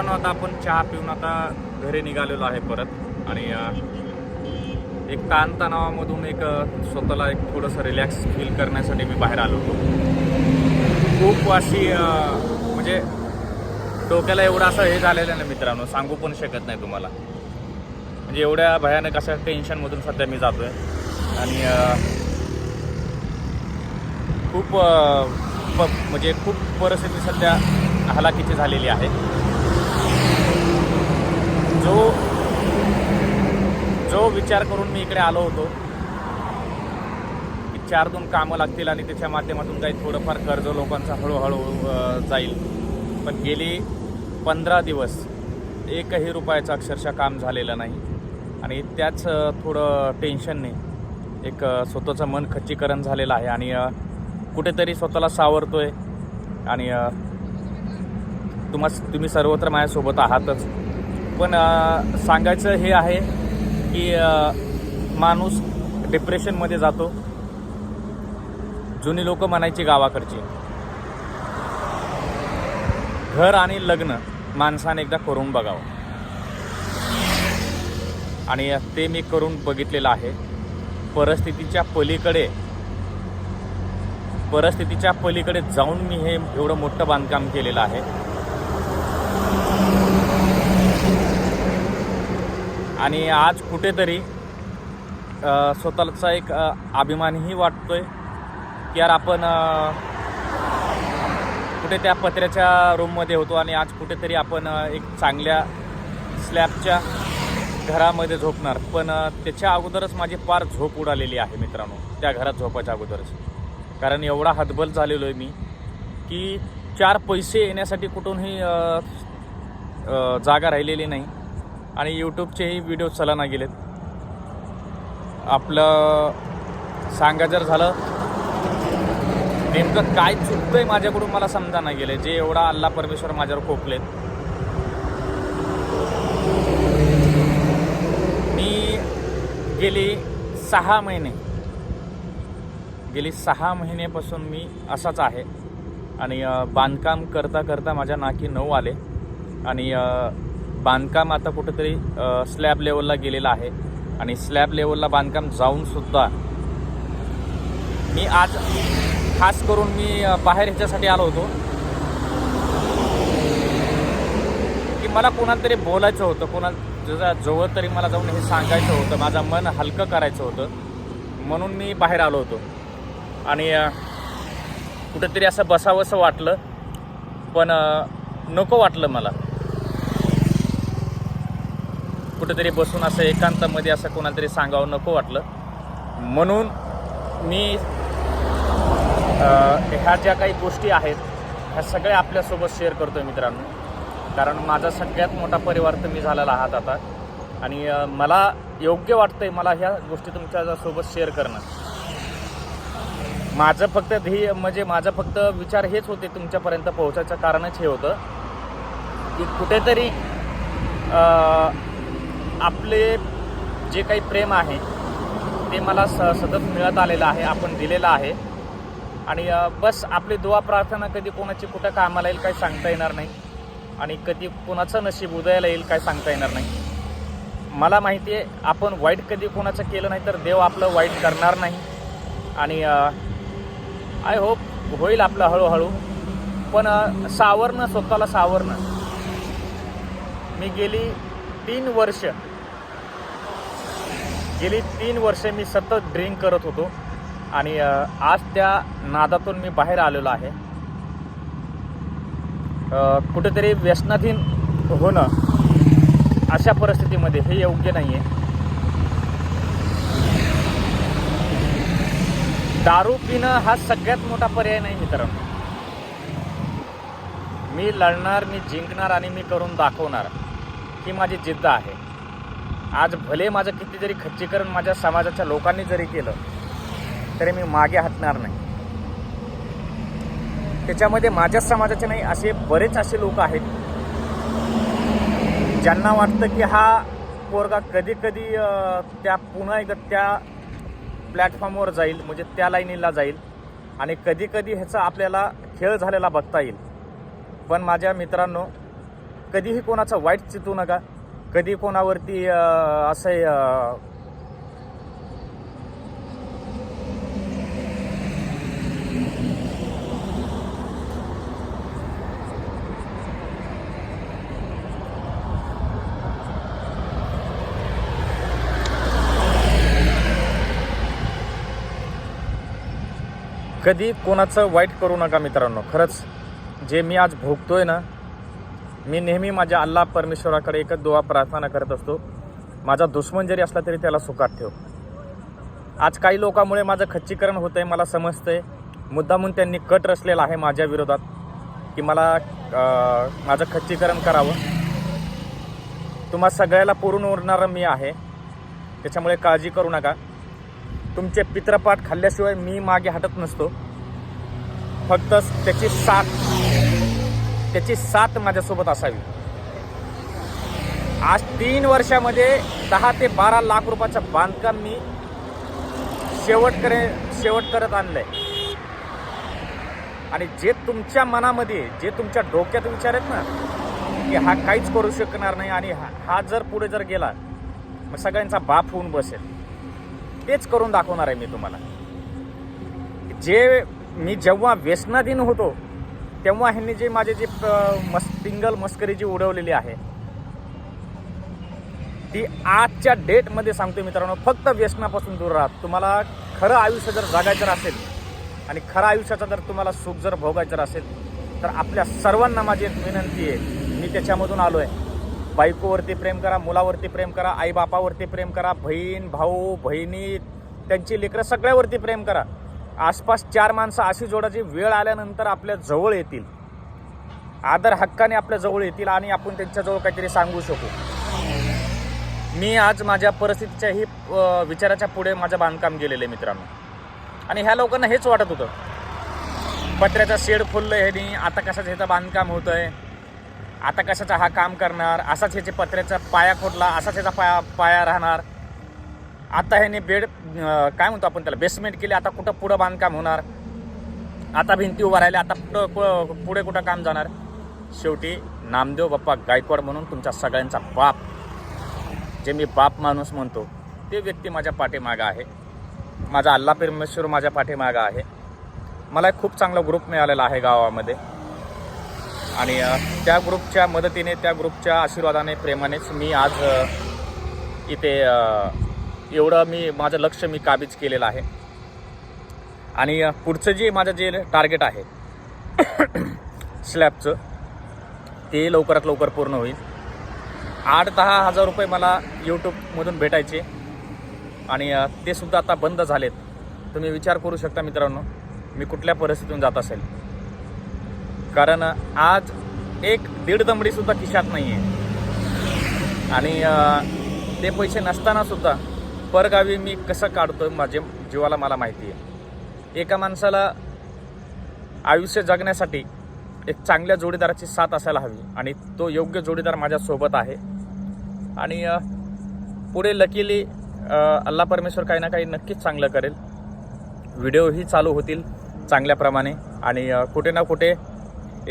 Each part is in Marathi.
मित्रांनो आता आपण चहा पिऊन आता घरी निघालेलो आहे परत. आणि एक ताणतणावामधून एक स्वतःला एक थोडंसं रिलॅक्स फील करण्यासाठी मी बाहेर आलो होतो. खूप अशी म्हणजे डोक्याला एवढं असं हे झालेलं ना मित्रांनो सांगू पण शकत नाही तुम्हाला. म्हणजे एवढ्या भयानक अशा टेन्शनमधून सध्या मी जातो आहे आणि खूप म्हणजे खूप परिस्थिती सध्या हलाखीची झालेली आहे. जो जो विचार करून मी इकडे आलो होतो की चार दोन कामं लागतील आणि त्याच्या माध्यमातून काही थोडंफार कर्ज लोकांचा हळूहळू जाईल. पण गेली पंधरा दिवस एकही रुपयाचं अक्षरशः काम झालेलं नाही. आणि त्याच थोडं टेन्शनने एक स्वतःचं मन खच्चीकरण झालेलं आहे आणि कुठेतरी स्वतःला सावरतो आहे आणि तुम्हा तुम्ही सर्वत्र माझ्यासोबत आहातच. पण सांगायचं हे आहे की माणूस डिप्रेशनमध्ये जातो. जुनी लोक म्हणायची गावाकडची. घर आणि लग्न माणसाने एकदा करून बघावं. आणि ते मी करून बघितलेलं आहे. परिस्थितीच्या पलीकडे परिस्थितीच्या पलीकडे जाऊन मी हे एवढं मोठं बांधकाम केलेलं आहे. आणि आज कुठेतरी स्वतःचा एक अभिमानही वाटतो आहे की यार आपण कुठे त्या पत्र्याच्या रूममध्ये होतो आणि आज कुठेतरी आपण एक चांगल्या स्लॅबच्या घरामध्ये झोपणार. पण त्याच्या अगोदरच माझी फार झोप उडालेली आहे मित्रांनो त्या घरात झोपायच्या अगोदरच. कारण एवढा हतबल झालेलो आहे मी की चार पैसे येण्यासाठी कुठूनही जागा राहिलेली नाही. आणि यूट्यूबचेही व्हिडिओ चलाना गेलेत. आपलं सांगा जर झालं नेमकं काय चुकतं आहे माझ्याकडून मला समजा नाही गेलं जे एवढा अल्ला परमेश्वर माझ्यावर खोपलेत मी गेली सहा महिने. गेली सहा महिनेपासून मी असाच आहे. आणि बांधकाम करता करता माझ्या नाकी नऊ आले. आणि बांधकाम आता कुठेतरी स्लॅब लेवलला गेलेलं आहे. आणि स्लॅब लेवलला बांधकाम जाऊनसुद्धा मी आज खास करून मी बाहेर ह्याच्यासाठी आलो होतो. की मला कोणाला तरी बोलायचं होतं कोणा जरा जवळ तरी मला जाऊन हे सांगायचं होतं माझं मन हलकं करायचं होतं. म्हणून मी बाहेर आलो होतो. आणि कुठेतरी असं बसावंसं वाटलं पण नको वाटलं मला. कुठेतरी बसून असं एकांतामध्ये असं कोणाला तरी सांगावं नको वाटलं. म्हणून मी ह्या ज्या काही गोष्टी आहेत ह्या सगळ्या आपल्यासोबत शेअर करतोय मित्रांनो. कारण माझा सगळ्यात मोठा परिवार मी झालेला आहात आता. आणि मला योग्य वाटतं आहे मला ह्या गोष्टी तुमच्यासोबत शेअर करणं. माझं फक्त ध्येय म्हणजे माझं फक्त विचार हेच होते तुमच्यापर्यंत पोहोचायचं कारणच हे होतं. की कुठेतरी आपले जे काही प्रेम आहे ते मला स सतत मिळत आलेलं आहे आपण दिलेलं आहे. आणि बस आपली दुवा प्रार्थना कधी कोणाची कुठं कामाला येईल काही सांगता येणार नाही. आणि कधी कोणाचं नशीब उदयाला येईल काय सांगता येणार नाही. मला माहिती आहे आपण वाईट कधी कोणाचं केलं नाही तर देव आपलं वाईट करणार नाही. आणि आय होप होईल आपलं हळूहळू. पण सावरणं स्वतःला सावरणं. मी गेली तीन वर्ष गेली तीन वर्ष मी सतत ड्रिंक करत होतो. आणि आज त्या नादातून मी बाहेर आलेलो आहे. कुठेतरी व्यसनाधीन होणं अशा परिस्थितीमध्ये हे योग्य नाही आहे दारू पिणं हा सगळ्यात मोठा पर्याय नाही मित्रांनो. मी लढणार मी जिंकणार आणि मी करून दाखवणार ही माझी जिद्द आहे. आज भले माझं किती जरी खच्चीकरण माझ्या समाजाच्या लोकांनी जरी केलं तरी मी मागे हटणार नाही. त्याच्यामध्ये माझ्याच समाजाचे नाही असे बरेच असे लोक आहेत ज्यांना वाटतं की हा पोरगा कधी कधी त्या पुन्हा एकदा त्या प्लॅटफॉर्मवर जाईल म्हणजे त्या लाईनीला जाईल आणि कधी कधी ह्याचा आपल्याला खेळ झालेला बघता येईल. पण माझ्या मित्रांनो कधीही कोणाचं वाईट चितू नका. कधी कोणावरती असं कधी कोणाचं वाईट करू नका मित्रांनो. खरंच जे मी आज भोगतोय ना मी नेहमी माझ्या अल्लाह परमेश्वराकडे एकच दुवा प्रार्थना करत असतो. माझा दुश्मन जरी असला तरी त्याला सुखात ठेव. आज काही लोकांमुळे माझं खच्चीकरण होतं आहे मला समजतं आहे मुद्दामून त्यांनी कट रचलेला आहे माझ्या विरोधात की मला माझं खच्चीकरण करावं. तुम्हा सगळ्याला पुरून उरणारं मी आहे. त्याच्यामुळे काळजी करू नका. तुमचे पित्रपाठ खाल्ल्याशिवाय मी मागे हटत नसतो. फक्त त्याची साथ त्याची साथ माझ्यासोबत असावी. आज तीन वर्षामध्ये दहा ते बारा लाख रुपयाचं बांधकाम मी शेवट करे शेवट करत आणलंय. आणि जे तुमच्या मनामध्ये जे तुमच्या डोक्यात विचार आहेत ना की हा काहीच करू शकणार नाही आणि हा हा जर पुढे जर गेला मग सगळ्यांचा बाप होऊन बसेल. तेच करून दाखवणार आहे मी तुम्हाला. जे मी जेव्हा व्यसनाधीन होतो तेव्हा ह्यांनी जे माझे जे मस् पिंगल मस्करी जी उडवलेली आहे ती आजच्या डेटमध्ये सांगतो मित्रांनो फक्त व्यसनापासून दूर राहत तुम्हाला खरं आयुष्य जर जगायचं असेल आणि खरं आयुष्याचा जर तुम्हाला सुख जर भोगायचं असेल तर आपल्या सर्वांना माझी एक विनंती आहे. मी त्याच्यामधून आलो आहे बायकोवरती प्रेम करा मुलावरती प्रेम करा आईबापावरती प्रेम करा बहीण भाऊ बहिणी त्यांची लेकरं सगळ्यावरती प्रेम करा. आसपास चार माणसं अशी जोडाची वेळ आल्यानंतर आपल्या जवळ येतील. आदर हक्काने आपल्या जवळ येतील आणि आपण त्यांच्याजवळ काहीतरी सांगू शकू. मी आज माझ्या परिस्थितीच्याही विचाराच्या पुढे माझं बांधकाम गेलेलं आहे मित्रांनो. आणि ह्या लोकांना हेच वाटत होतं. पत्र्याचा शेड खोललं ह्यानी आता कशाचं ह्याचं बांधकाम होतं आहे आता कशाचा हा काम करणार? असाच ह्याचे पत्र्याचा पाया खोटला असाच ह्याचा पाया पाया राहणार? आता ह्याने बेड काय म्हणतो आपण त्याला बेसमेंट केली आता कुठं पुढं बांधकाम होणार? आता भिंती उभा राहिल्या आता पुढं कु- पुढे कुठं काम जाणार? शेवटी नामदेव बाप्पा गायकवाड म्हणून तुमच्या सगळ्यांचा बाप जे मी बाप माणूस म्हणतो ते व्यक्ती माझ्या पाठीमागं आहे. माझा अल्ला परमेश्वर माझ्या पाठीमागं आहे. मला एक खूप चांगला ग्रुप मिळालेला आहे गावामध्ये. आणि त्या ग्रुपच्या मदतीने त्या ग्रुपच्या आशीर्वादाने प्रेमानेच मी आज इथे एवढं मी माझं लक्ष मी काबीज केलेलं आहे. आणि पुढचं जे माझं जे टार्गेट आहे स्लॅबचं ते लवकरात लवकर पूर्ण होईल. आठ दहा हजार रुपये मला यूट्यूबमधून भेटायचे. आणि ते सुद्धा आता बंद झालेत. तुम्ही विचार करू शकता मित्रांनो मी कुठल्या परिस्थितीतून जात असेल. कारण आज एक दीड दमडीसुद्धा खिशात नाही आहे आणि ते पैसे नसतानासुद्धा परगावी मी कसं काढतो माझे जीवाला मला माहिती आहे. एका माणसाला आयुष्य जगण्यासाठी एक चांगल्या जोडीदाराची साथ असायला हवी आणि तो योग्य जोडीदार माझ्यासोबत आहे. आणि पुढे लकीली अल्ला परमेश्वर काही ना काही नक्कीच चांगलं करेल. व्हिडिओही चालू होतील चांगल्याप्रमाणे. आणि कुठे ना कुठे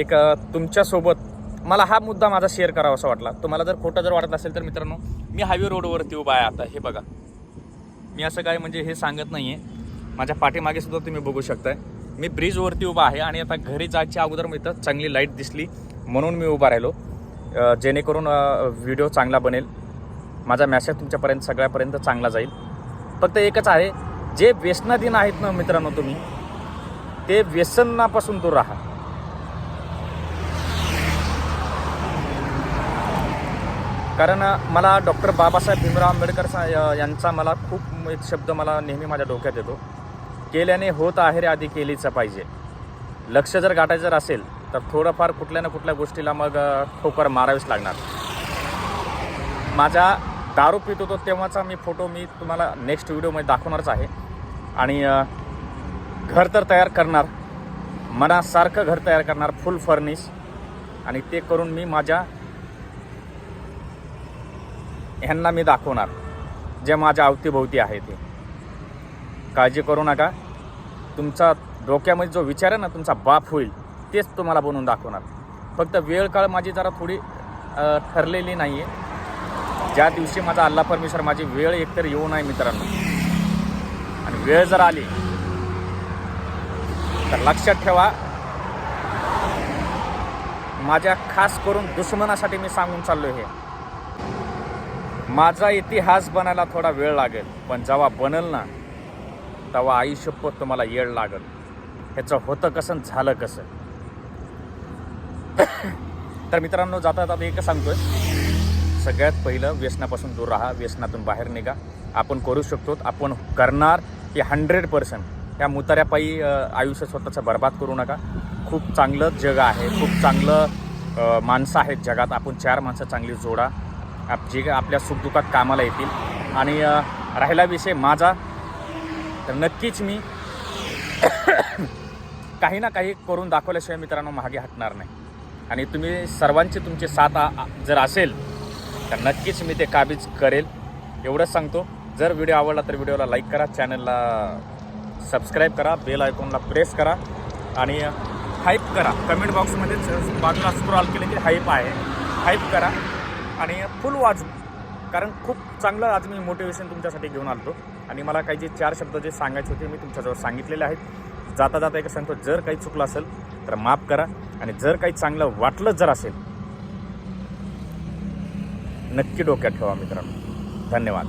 एक तुमच्यासोबत मला हा मुद्दा माझा शेअर करावा असा वाटला. तुम्हाला जर खोटं जर वाटत असेल तर मित्रांनो मी हायवे रोडवरती उभा आहे आता. हे बघा. मी असं काय म्हणजे हे सांगत नाही आहे माझ्या पाठीमागे सुद्धा तुम्ही बघू शकताय. मी ब्रिजवरती उभा आहे आणि आता घरी जायच्या अगोदर मी इथं चांगली लाइट दिसली म्हणून मी उभा राहिलो. जेणेकरून व्हिडिओ चांगला बनेल. माझा मॅसेज तुमच्यापर्यंत सगळ्यापर्यंत चांगला जाईल. फक्त एकच आहे जे व्यसनाधीन आहेत ना मित्रांनो तुम्ही ते व्यसनापासून दूर राहा. कारण मला डॉक्टर बाबासाहेब भीमराव आंबेडकर सा यांचा मला खूप एक शब्द मला नेहमी माझ्या डोक्यात येतो. केल्याने होत आहे रे आधी केलीच पाहिजे. लक्ष जर गाठायचं जर असेल तर थोडंफार कुठल्या ना कुठल्या गोष्टीला मग ठोकर मारावीच लागणार. माझा दारू पित होतो तेव्हाचा मी फोटो मी तुम्हाला नेक्स्ट व्हिडिओमध्ये दाखवणारच आहे. आणि घर तर तयार करणार मनासारखं घर तयार करणार फुल फर्निश आणि ते करून मी माझ्या ह्यांना मी दाखवणार जे माझ्या अवतीभोवती आहे ते. काळजी करू नका. तुमचा डोक्यामध्ये जो विचार आहे ना तुमचा बाप होईल तेच तुम्हाला बनवून दाखवणार. फक्त वेळ काळ माझी जरा थोडी ठरलेली नाही आहे ज्या दिवशी माझा अल्ला परमेश्वर माझी वेळ एकतर येऊ नये मित्रांनो. आणि वेळ जर आली तर लक्षात ठेवा माझ्या खास करून दुश्मनासाठी मी सांगून चाललो हे. माझा इतिहास बनायला थोडा वेळ लागेल पण जेव्हा बनल ना तेव्हा आई तुम्हाला येळ लागल. ह्याचं होतं कसं झालं कसं? तर मित्रांनो जाता जाता एकच सांगतोय. सगळ्यात पहिलं व्यसनापासून दूर राहा व्यसनातून बाहेर निघा. आपण करू शकतो आपण करणार की हंड्रेड पर्सेंट या मुताऱ्यापायी आयुष्य स्वतःचं बर्बाद करू नका. खूप चांगलं जग आहे खूप चांगलं माणसं आहेत जगात. आपण चार माणसं चांगली जोडा. आप जे आपल्या सुखदुःखात कामाला येतील. आणि राहिला विषय माझा. तर नक्कीच मी काही ना काही करून दाखवल्याशिवाय मित्रांनो मागे हटणार नाही. आणि तुम्ही सर्वांची तुमची साथ जर असेल तर नक्कीच मी ते काबीज करेल. एवढंच सांगतो. जर व्हिडिओ आवडला तर व्हिडिओला लाईक करा चॅनलला सबस्क्राईब करा बेल आयकॉनला प्रेस करा आणि हाईप करा. कमेंट बॉक्समध्येच बाजूला स्क्रॉल केले की हाईप आहे. हाईप करा. आणि फुल वाजू कारण खूप चांगलं आज मी मोटिवेशन तुमच्यासाठी घेऊन आलो आणि मला काही जे चार शब्द जे सांगायचे होते मी तुमच्याजवळ सांगितलेले आहेत. जाता जाता एक सांगतो जर काही चुकलं असेल तर माफ करा. आणि जर काही चांगलं वाटलं जर असेल नक्की डोक्यात ठेवा मित्रांनो. धन्यवाद.